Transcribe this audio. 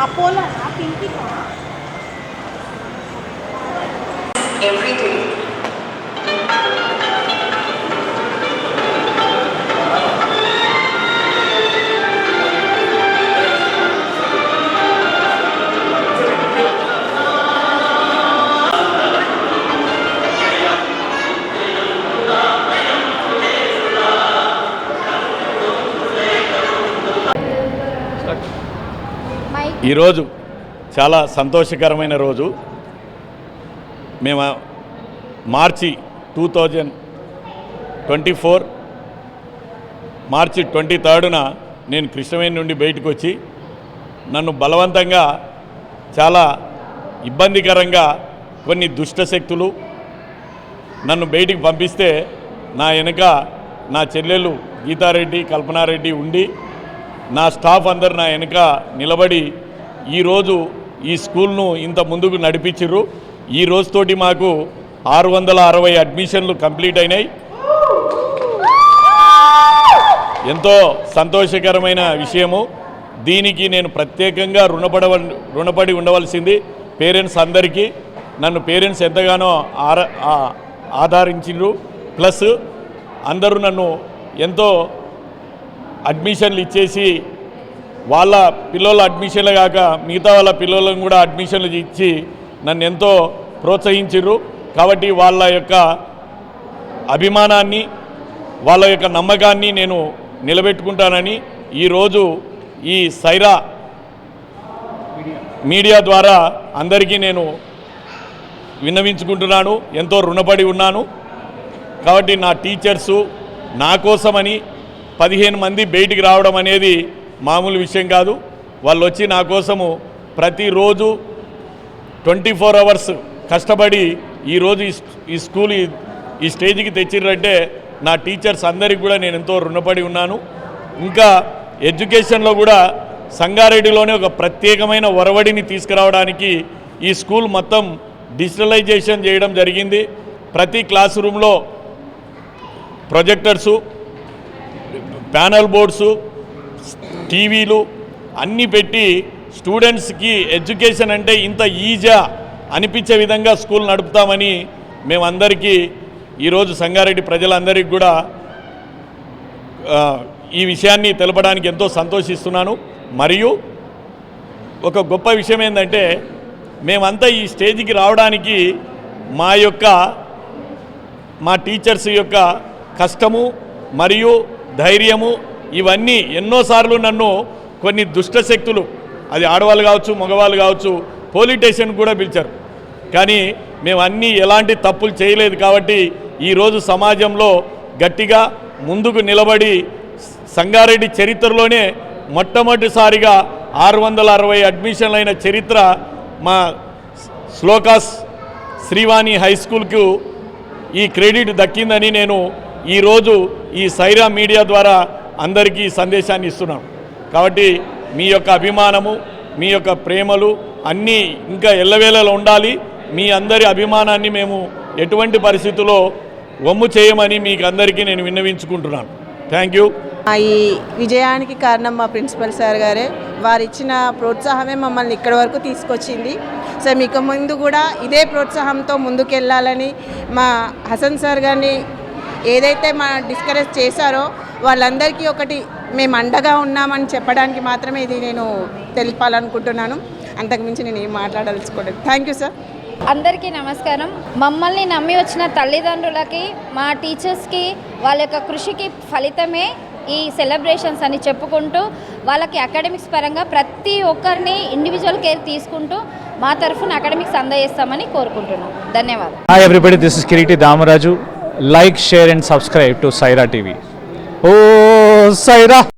apa lah api kita. Every ఈరోజు చాలా సంతోషకరమైన రోజు. మేము March two thousand twenty four March twenty థర్డ్న నేను కృష్ణవేణి నుండి బయటకు వచ్చి నన్ను బలవంతంగా చాలా ఇబ్బందికరంగా కొన్ని దుష్ట శక్తులు నన్ను బయటికి పంపిస్తే నా వెనుక నా చెల్లెలు గీతారెడ్డి కల్పనారెడ్డి ఉండి నా స్టాఫ్ అందరు నా వెనుక నిలబడి ఈరోజు ఈ స్కూల్ను ఇంత ముందుకు నడిపించరు ఈ రోజుతోటి మాకు ఆరు వందల అరవై అడ్మిషన్లు కంప్లీట్ అయినాయి. ఎంతో సంతోషకరమైన విషయము. దీనికి నేను ప్రత్యేకంగా రుణపడవ రుణపడి ఉండవలసింది పేరెంట్స్ అందరికీ. నన్ను పేరెంట్స్ ఎంతగానో ఆర ఆదరించిండ్రు ప్లస్ అందరూ నన్ను ఎంతో అడ్మిషన్లు ఇచ్చేసి వాళ్ళ పిల్లల అడ్మిషన్లు కాక మిగతా వాళ్ళ పిల్లలను కూడా అడ్మిషన్లు ఇచ్చి నన్ను ఎంతో ప్రోత్సహించరు కాబట్టి వాళ్ళ యొక్క అభిమానాన్ని వాళ్ళ యొక్క నమ్మకాన్ని నేను నిలబెట్టుకుంటానని ఈరోజు ఈ సైరా మీడియా ద్వారా అందరికీ నేను విన్నవించుకుంటున్నాను. ఎంతో రుణపడి ఉన్నాను. కాబట్టి నా టీచర్సు నా కోసమని పదిహేను మంది బయటికి రావడం అనేది మామూలు విషయం కాదు. వాళ్ళు వచ్చి నా కోసము ప్రతిరోజు ట్వంటీ ఫోర్ అవర్స్ కష్టపడి ఈరోజు ఈ ఈ స్కూల్ ఈ- ఈ స్టేజ్కి తెచ్చిర్రంటే నా టీచర్స్ అందరికి కూడా నేను ఎంతో రుణపడి ఉన్నాను. ఇంకా ఎడ్యుకేషన్లో కూడా సంగారెడ్డిలోనే ఒక ప్రత్యేకమైన ఒరవడిని తీసుకురావడానికి ఈ స్కూల్ మొత్తం డిజిటలైజేషన్ చేయడం జరిగింది. ప్రతి క్లాస్ రూమ్లో ప్రొజెక్టర్సు ప్యానల్ బోర్డ్సు టీవీలు అన్నీ పెట్టి స్టూడెంట్స్కి ఎడ్యుకేషన్ అంటే ఇంత ఈజా అనిపించే విధంగా స్కూల్ నడుపుతామని మేమందరికీ ఈరోజు సంగారెడ్డి ప్రజలందరికీ కూడా ఈ విషయాన్ని తెలపడానికి ఎంతో సంతోషిస్తున్నాను. మరియు ఒక గొప్ప విషయం ఏంటంటే మేమంతా ఈ స్టేజ్కి రావడానికి మా యొక్క మా టీచర్స్ యొక్క కష్టము మరియు ధైర్యము ఇవన్నీ ఎన్నోసార్లు నన్ను కొన్ని దుష్ట శక్తులు అది ఆడవాళ్ళు కావచ్చు మగవాళ్ళు కావచ్చు పోలీటేషన్ కూడా పిలిచారు. కానీ మేము అన్నీ ఎలాంటి తప్పులు చేయలేదు కాబట్టి ఈరోజు సమాజంలో గట్టిగా ముందుకు నిలబడి సంగారెడ్డి చరిత్రలోనే మొట్టమొదటిసారిగా ఆరు వందల అరవై అడ్మిషన్లు అయిన చరిత్ర మా శ్లోకాస్ శ్రీవాణి హై స్కూల్కు ఈ క్రెడిట్ దక్కిందని నేను ఈరోజు ఈ సైరా మీడియా ద్వారా అందరికీ ఈ సందేశాన్ని ఇస్తున్నాం. కాబట్టి మీ యొక్క అభిమానము మీ యొక్క ప్రేమలు అన్నీ ఇంకా ఎల్లవేళలో ఉండాలి. మీ అందరి అభిమానాన్ని మేము ఎటువంటి పరిస్థితుల్లో వమ్ము చేయమని మీకు అందరికీ నేను విన్నవించుకుంటున్నాను. థ్యాంక్ యూ ఈ విజయానికి కారణం మా ప్రిన్సిపల్ సార్ గారే. వారు ఇచ్చిన ప్రోత్సాహమే మమ్మల్ని ఇక్కడి వరకు తీసుకొచ్చింది. సో మీకు ముందు కూడా ఇదే ప్రోత్సాహంతో ముందుకెళ్ళాలని మా హసన్ సార్ గారిని ఏదైతే మా డిస్కరేజ్ చేశారో వాళ్ళందరికీ ఒకటి మేము అండగా ఉన్నామని చెప్పడానికి మాత్రమే ఇది నేను తెలిపాలనుకుంటున్నాను. అంతకుమించి నేను ఏం మాట్లాడదలుచుకోలేదు థ్యాంక్ యూ సార్ అందరికీ నమస్కారం. మమ్మల్ని నమ్మి వచ్చిన తల్లిదండ్రులకి మా టీచర్స్కి వాళ్ళ యొక్క కృషికి ఫలితమే ఈ సెలబ్రేషన్స్ అని చెప్పుకుంటూ వాళ్ళకి అకాడమిక్స్ పరంగా ప్రతి ఒక్కరిని ఇండివిజువల్ కేర్ తీసుకుంటూ మా తరఫున అకాడమిక్స్ అందజేస్తామని కోరుకుంటున్నాం. ధన్యవాదాలు. Hi everybody, this is Kiriti Damaraju. Like, share and subscribe to Saira Ô say ra